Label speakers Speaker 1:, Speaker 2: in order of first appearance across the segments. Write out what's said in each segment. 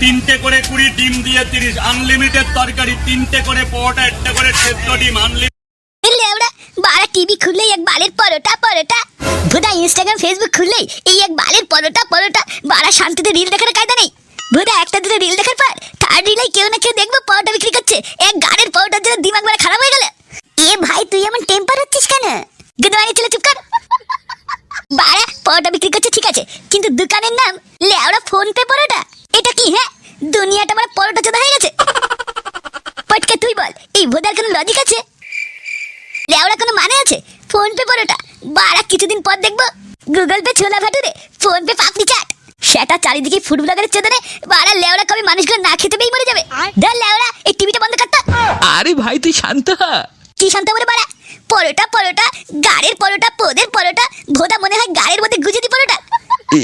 Speaker 1: তিনটে করে কুড়ি, ডিম দিয়ে তিরিশ। আনলিমিটেড তরকারি, তিনটে করে পরোটা, একটা করে সেদ্ধ ডিম আনলিমিটেড
Speaker 2: বারা টিভি খুললেই এক বালের পরোটা পরোটা। ভোদা ইনস্টাগ্রাম ফেসবুক খুললেই এই এক বালের পরোটা পরোটা। বারা শান্তিতে রিল দেখার কায়দা নেই। ভোদা একটা দুটো রিল দেখার পর থার্ড রিলে কেউ না কেউ দেখব পরোটা বিক্রি করছে। এক গাড়ির পরোটার জন্য দিমাগ মারা খারাপ হয়ে গেল। এ ভাই, তুই এমন টেম্পার হচ্ছিস কেন? গুড মর্নিং ছেলে, চুপ কর। বারা পরোটা বিক্রি করছে, ঠিক আছে। কিন্তু দোকানের নাম লেওড়া ফোন পে পরোটা। এটা কি হ্যাঁ? দুনিয়াটা আমার পরোটা চোদা হয়ে গেছে। পটকে তুই বল এই ভোদার কোনো লজিক আছে? লেওড়া কোনো মানে আছে? ফোন পে পরোটা। বারা কিছুদিন পর দেখব Google pay chole bhature phone pay papdi chaat. সেটা চারিদিকে ফুড ব্লগারের চেদনে বারা লেওড়া কবে মানুষগুলো না খেতে পেয়ে মরে যাবে? ধর লেওড়া এই টিভিটা বন্ধ করতো
Speaker 3: আরে ভাই তুই শান্ত হ।
Speaker 2: কি শান্ত বলে বাড়া? পরোটা পরোটা গাড়ির পরোটা পোদের পরোটা। ভোদা মনে হয় গাড়ির মধ্যে গুজেতি পরোটা।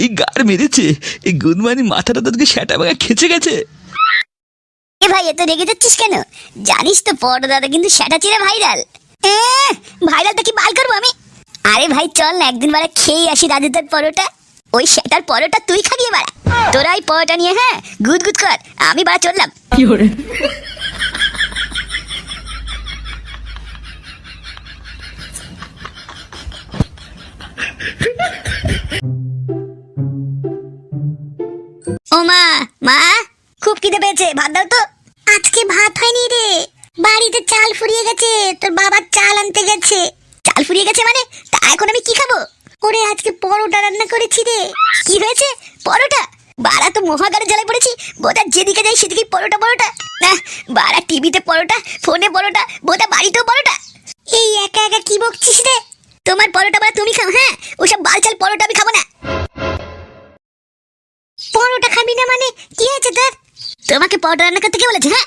Speaker 3: এই গার মেরেছে। এই গুনমানি মাথাটা তোকে সেটা বাগা খেচে গেছে।
Speaker 2: এ ভাই এত রেগে যাচ্ছিস কেন? জানিস তো পরোটা দাদা কিন্তু সেটা চিরে ভাইরাল। ভাইরালটা কি বাল করব আমি? আরে ভাই চল না একদিন বারা খেয়ে আসি রাজুদার পরোটা। ওই সেটার পরোটা তুই খাবিয়ে বাড়া তোরা এই পরোটা নিয়ে হ্যাঁ গুদ গুদ কর। আমি বাড়া চললাম। ও মা মা, খুব খিদে পেয়েছে, ভাত দাও তো। আজকে ভাত হয়নি রে। বাড়িতে চাল ফুরিয়ে গেছে, তোর বাবা চাল আনতে গেছে। চাল ফুরিয়ে গেছে মানে? তা এখন আমি কি খাব? ওরে, আজকে পরোটা রান্না করেছি রে। কি হয়েছে? পরোটা? বাড়া তো মহাগারে জ্বালায় পড়েছি। বোধা যেদিকে যাই সেদিকে পরোটা পরোটা। না, বাড়া টিভিতে পরোটা, ফোনে পরোটা বোধা বাড়িতেও পরোটা। এই একা একা কি বকছিস রে? তোমার পরোটা বাড়া তুমি খাও হ্যাঁ? ওসব বালচাল পরোটা আমি খাব না। খাবি না মানে? কি হয়েছে তোর? তোমাকে পরোটা রান্না করতে কে বলেছে হ্যাঁ?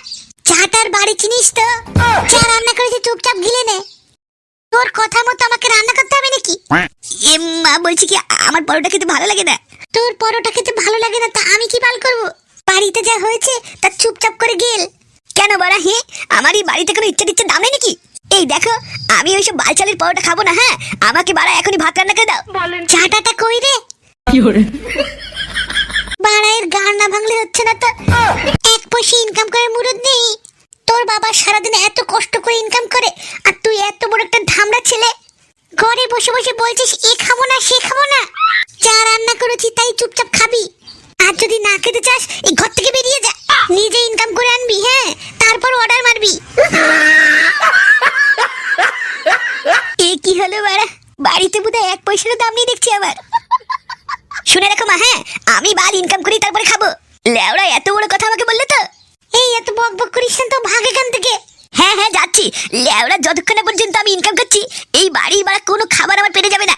Speaker 2: চাটার বাড়ি চিনিস তো? চা রান্না করেছে চুপচাপ গিলে নে। তোর কথা মতো আমাকে রান্না করতে হবে নাকি? এ মা বলছি কি আমার পরোটা খেতে ভালো লাগে না। তোর পরোটা খেতে ভালো লাগে না তা আমি কি বাল করব? বাড়িতে যা হয়েছে তা চুপচাপ করে গেল। কেন বড়া হে? আমার এই বাড়িতে কোনো ইচ্ছা টিচ্ছা দাম নেই নাকি? এই দেখো আমি ওই ওইসব বালচালের পরোটা খাব না হ্যাঁ? আমাকে বাড়া এখনই ভাত রান্না করে দাও। চাটাটা কই রে? না ভাঙলে হচ্ছে না তো। এক পয়সা ইনকাম করে মুরদ নেই। তোর বাবা সারাদিন এত কষ্ট করে ইনকাম করে, আর তুই এত বড় একটা ধামড়া ছেলে। ঘরে বসে বসে বলছিস, এ খাব না, সে খাব না। যা রান্না করেছি তাই চুপচাপ খাবি। আর যদি না খেতে চাস, এই ঘর থেকে বেরিয়ে যা। নিজে ইনকাম করে আনবি হ্যাঁ তারপর অর্ডার মারবি এ কি হলো বাড়া বাড়িতে বোধহয় এক পয়সারও দাম নেই দেখছি আমার শুনে রাখো মা হ্যাঁ আমি বার ইনকাম করি তারপরে খাব লেওড়া এত বড় কথা আমাকে বললে তো এই এত বক বক করিস না তো ভাগ এখান থেকে হ্যাঁ হ্যাঁ যাচ্ছি লেওড়া যতক্ষণ না পর্যন্ত আমি ইনকাম করছি এই বাড়ি বা কোনো খাবার আমার পেটে যাবে না।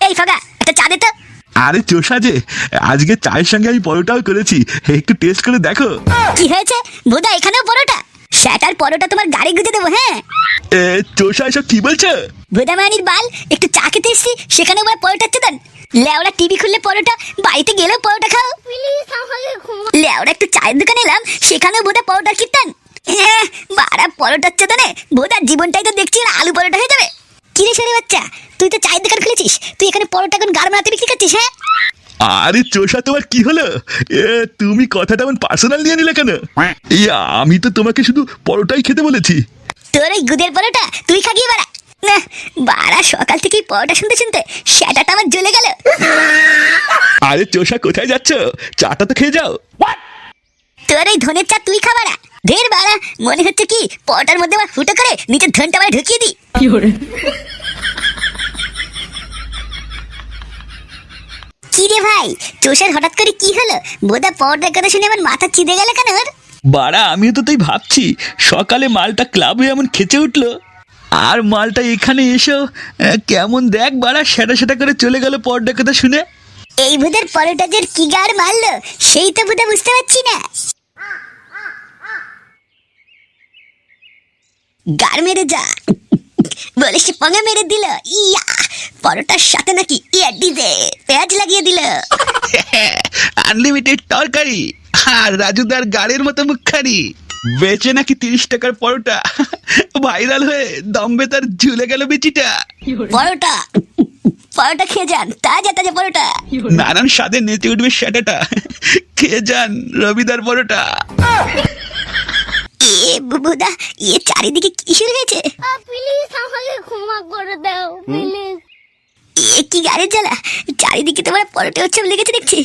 Speaker 2: এই একটা চা দে তো।
Speaker 3: আরে চোষা যে আজকে চায়ের সঙ্গে আমি পরোটাও করেছি একটু টেস্ট করে দেখো।
Speaker 2: কি হয়েছে? বোধা এখানেও পরোটা? স্যাটার পরোটা তোমার গাড়ি গুজে দেবো হ্যাঁ?
Speaker 3: এ, চোষা এসব কি বলছো?
Speaker 2: ভোদামানির বাল একটু চা খেতে এসছি সেখানে ওরা পরোটা চেতন লেওড়া টিভি খুললে পরোটা বাড়িতে গেলেও পরোটা খাও। লেওড়া একটু চায়ের দোকানে এলাম সেখানেও বোধা পরোটার কীর্তন। হ্যাঁ বাড়া পরোটার চেতনে বোধা জীবনটাই তো দেখছি না আলু পরোটা হয়ে যাবে। কিরে সরে বাচ্চা তুই তো চায়ের দোকান খুলেছিস তুই এখানে পরোটা এখন গাড় মারাতে বিক্রি করছিস হ্যাঁ?
Speaker 3: আরে চোষা তোমার কি হলো? এ তুমি কথাটা এমন পার্সোনাল নিয়ে নিলে কেন? এই আমি তো তোমাকে শুধু পরোটাই খেতে বলেছি।
Speaker 2: তোর এই গুদের পরোটা তুই খাগিয়ে বাড়া না বাড়া সকাল থেকেই পরোটা শুনতে শুনতে সেটাটা আমার জ্বলে গেল।
Speaker 3: আরে চোষা কোথায় যাচ্ছ? চাটা তো খেয়ে যাও।
Speaker 2: তোর এই ধনের চা তুই খাবারা ঢের বাড়া মনে হচ্ছে কি পরোটার মধ্যে আবার ফুটো করে নিচের ধনটা আবার ঢুকিয়ে দি কি রে ভাই? চোষের হঠাৎ করে কি হলো? বোধা পরোটার কথা শুনে আমার মাথা চিদে গেল কেন ওর?
Speaker 3: বাড়া আমিও তো তাই ভাবছি। সকালে মালটা ক্লাবে এমন খেচে উঠল। আর মালটা এখানে এসো। কেমন দেখ বাড়া সেটা সেটা করে চলে গেল পরটা কথা শুনে।
Speaker 2: এই ভূতের পরোটা যে কি গার মারলো সেই তো বোধা বুঝতে পারছি না। গার মেরে যা। বলে সে পঙ্গা মেরে দিল। ইয়া! পরোটার সাথে নাকি ইয়া ডিজে। পেঁয়াজ লাগিয়ে দিল।
Speaker 3: আনলিমিটেড তরকারি আর রাজুদার গাড়ির মতো মুখখানি। বেচে নাকি তিরিশ টাকার পরোটা। ভাইরাল হয়ে দম্বে তার ঝুলে গেল বিচিটা।
Speaker 2: পরোটা। পরোটা খেয়ে যান তাজা তাজা পরোটা।
Speaker 3: নানান স্বাদে নেচে উঠবে সেটাটা। খেয়ে যান রবিদার পরোটা।
Speaker 2: এ বুবুদা এ চারিদিকে কি শুরু হয়েছে
Speaker 4: প্লিজ আমাকে ক্ষমা করে দাও প্লিজ
Speaker 2: এ কি গাড়ির জ্বালা। চারিদিকে তোমার পরোটা উৎসব লেগেছে দেখছি।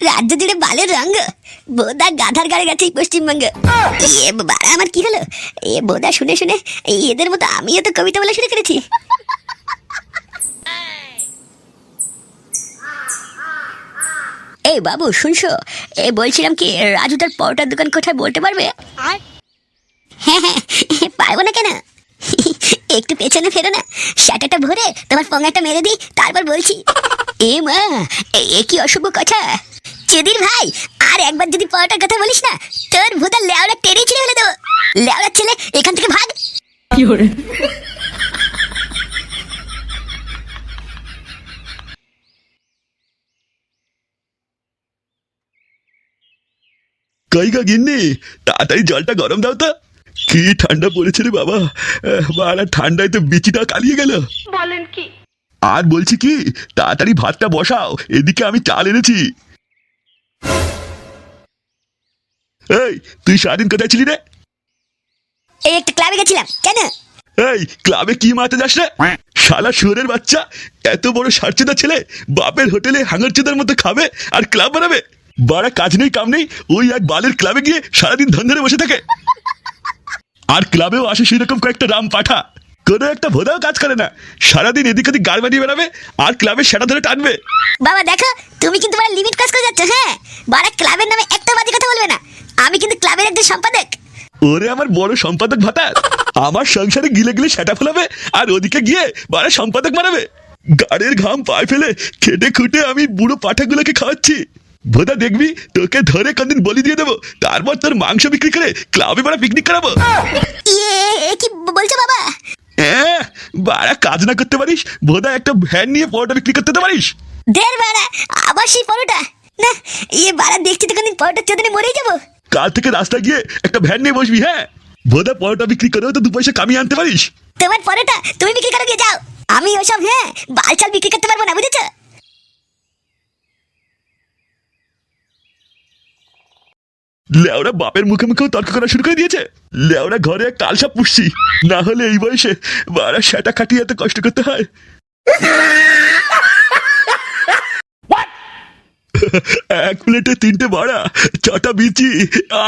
Speaker 2: রাজ্য জুড়ে বালের রঙ বোদা গাধার গাড়ি গেছে পশ্চিমবঙ্গ। এ বাড়া আমার কি হলো? এ বোদা শুনে শুনে এদের মতো আমিও তো কবিতা বলা শুরু করেছি এই বাবু শুনছো? এ বলছিলাম কি রাজু তার পরোটার দোকান কোথায় বলতে পারবে?
Speaker 4: আর?
Speaker 2: হ্যাঁ হ্যাঁ পারব না কেন? একটু পেছনে ফেরো না। শাটাটা ভরে তোমার পঙ্গাটা মেরে দিই তারপর বলছি এ মা এ- কি অশুভ কথা। চেদির ভাই আর একবার যদি পড়াটার কথা বলিস না তোর ভূতার লেওড়া টেরেই ছিঁড়ে ফেলে দেবো। লেওড়ার ছেলে এখান থেকে ভাগ।
Speaker 3: কই গা গিন্নি? তাড়াতাড়ি জলটা গরম দাও তো। কি ঠান্ডা পড়েছে রে বাবা? বাড়া ঠান্ডায় তো বিচিটা কালিয়ে গেল।
Speaker 4: বলেন কি?
Speaker 3: আর বলছি কি তাড়াতাড়ি ভাতটা বসাও এদিকে আমি চাল এনেছি। এই তুই সারাদিন কোথায় ছিলি রে?
Speaker 2: এই একটা ক্লাবে গেছিলাম কেন?
Speaker 3: এই ক্লাবে কি মারতে যাস রে? শালা শুয়োরের বাচ্চা এত বড় সারচেদা ছেলে বাপের হোটেলে হাঙ্গারচেদার মতো খাবে আর ক্লাব বানাবে। বাড়া কাজ নেই কাম নেই ওই এক বালের ক্লাবে গিয়ে সারাদিন ধন ধরে বসে থাকে। আর ক্লাবেও আসে সেরকম কয়েকটা রাম পাঠা। কোনো একটা ভোদাও কাজ করে না। সারাদিন এদিক ওদিক গাড় বানিয়ে বেড়াবে আর ক্লাবে সেটা ধরে টানবে।
Speaker 2: বাবা দেখো তুমি কিন্তু বড় লিমিট ক্রস করে যাচ্ছ হ্যাঁ? বাড়া ক্লাবের নামে একটা বাজে কথা বলবে না। আমি কিন্তু ক্লাবের একজন সম্পাদক।
Speaker 3: ওরে আমার বড় সম্পাদক ভাতা আমার সংসারে গিলে গিলে সেটা ফেলাবে আর ওদিকে গিয়ে বারে সম্পাদক মারাবে। গাড়ির ঘাম পায়ে ফেলে খেটে খুঁটে আমি বুড়ো পাঠাগুলোকে খাওয়াচ্ছি। ভোদা দেখবি? তোকে ধরে কদিন বলি দিয়ে দেবো। তারপর তোর মাংস বিক্রি করে ক্লাবে বাড়া পিকনিক করাবো।
Speaker 2: ইয়ে কি বলছো বাবা?
Speaker 3: হ্যাঁ বাড়া কাজ না করতে পারিস? ভোদা একটা ভ্যান নিয়ে পরোটা বিক্রি করতে পারিস?
Speaker 2: দের বাড়া আবার সেই পরোটা। না ইয়ে বাড়া দেখছি তো কোনদিন পরোটার চোদনে মরেই যাব।
Speaker 3: কাল থেকে রাস্তা গিয়ে একটা ভ্যান নিয়ে বসবি হ্যাঁ? ভোদা পরোটা বিক্রি করেও তো দু পয়সা কামিয়ে আনতে পারিস।
Speaker 2: তোমার পরোটা তুমি বিক্রি করে দিয়ে যাও। আমি ওসব হ্যাঁ বালচাল বিক্রি করতে পারব না বুঝেছ?
Speaker 3: লেওরা বাপের মুখে মুখেও তর্ক করা শুরু করে দিয়েছে। লেওরা ঘরে এক কালসা পুষছি। না হলে এই বয়সে বারা সেটা খাটিয়ে এত কষ্ট করতে হয়। এক প্লেটে তিনটে বাড়া ছটা বিচি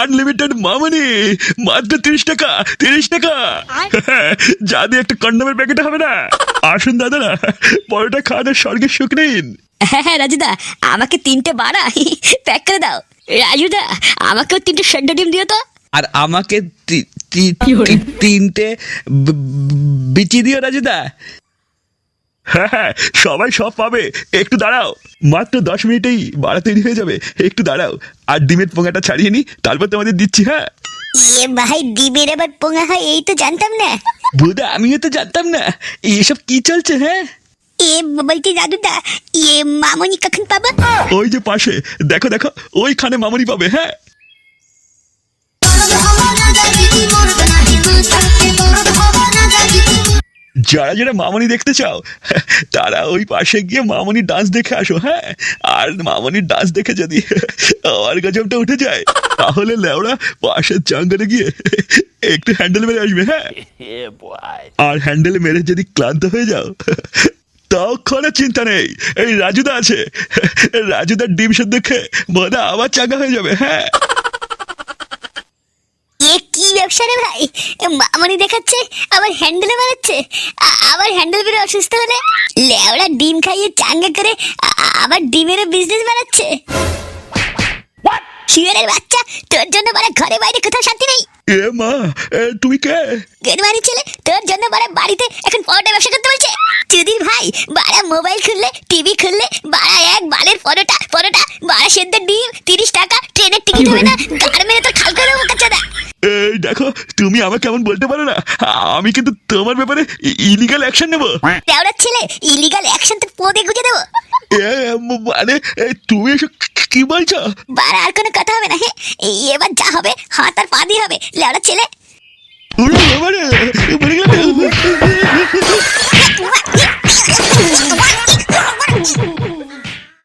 Speaker 3: আনলিমিটেড মামনি মাত্র তিরিশ টাকা তিরিশ টাকা। যা দিয়ে একটা কন্ডমের প্যাকেট হবে না। আসুন দাদারা পরোটা খাওয়ানোর স্বর্গের সুখ নিন।
Speaker 2: হ্যাঁ হ্যাঁ রাজুদা আমাকে তিনটে বাড়া প্যাক করে দাও। রাজুদা আমাকেও তিনটে সেদ্ধ ডিম দিও তো।
Speaker 3: আর আমাকে তিনটে বিচি দিও রাজুদা হ্যাঁ হ্যাঁ সবাই সব পাবে। একটু দাঁড়াও। মাত্র দশ মিনিটেই বাড়া তৈরি হয়ে যাবে। একটু দাঁড়াও। আর ডিমের পোঙাটা ছাড়িয়ে নি। তারপর তোমাদের দিচ্ছি হ্যাঁ।
Speaker 2: ইয়ে ভাই ডিমের আবার পোঙা হয় এই তো জানতাম না।
Speaker 3: বুধা আমিও তো জানতাম না। এসব কি চলছে হ্যাঁ?
Speaker 2: এ বলছি দাদুদা ইয়ে মামনি কখন পাবো?
Speaker 3: ওই যে পাশে দেখো দেখো ওইখানে মামনি পাবে হ্যাঁ। যারা যারা মামনি দেখতে চাও তারা ওই পাশে গিয়ে মামনি ডান্স দেখে আসো হ্যাঁ। আর মামনির ডান্স দেখে যদি আমার গজবটা উঠে যায় তাহলে লেওড়া পাশের জঙ্গলে গিয়ে একটু হ্যান্ডেল মেরে আসবে হ্যাঁ। আর হ্যান্ডেল মেরে যদি ক্লান্ত হয়ে যাও তখন আর চিন্তা নেই। এই রাজুদা আছে। রাজুদার ডিম সেদ্ধ খেয়ে মনে আবার চাঙ্গা হয়ে যাবে হ্যাঁ।
Speaker 2: এ কি ব্যবসা রে ভাই? মামনি দেখাচ্ছে আবার হ্যান্ডেলে আ- আবার হ্যান্ডেল বেরো অসুস্থ হলে লেওড়া ডিম খাইয়ে চাঙ্গা করে আবার ডিমেরও বিজনেস বাড়াচ্ছে শিয়ারের বাচ্চা তোর জন্য বারা ঘরে বাইরে কোথাও শান্তি নেই।
Speaker 3: এ মা এ, তুমি কে?
Speaker 2: গেরমানি ছেলে তোর জন্য বারা বাড়িতে এখন পরোটা ব্যবসা করতে বলছে। চুদির ভাই বারা মোবাইল খুললে টিভি খুললে বারা এক বালের পরোটা পরোটা বারা সেদ্ধ ডিম তিরিশ টাকা ট্রেনের টিকিট হবে না গাড় মেরে তোর খাল করে দেবো কাচ্চাদা
Speaker 3: এই দেখো তুমি আমাকে কেমন বলতে পারো না? আমি কিন্তু তোমার ব্যাপারে ইলিগাল অ্যাকশন নেব।
Speaker 2: দেওড়ার ছেলে ইলিগাল অ্যাকশন তো পদে গুজে দেবো।
Speaker 3: এ, মানে তুমি এসব কি বলছো?
Speaker 2: বার আর কোনো কথা হবে না হে? এই এবার যা হবে হাত আর পা দিয়ে হবে লেওড়া ছেলে। উড়ে এবারে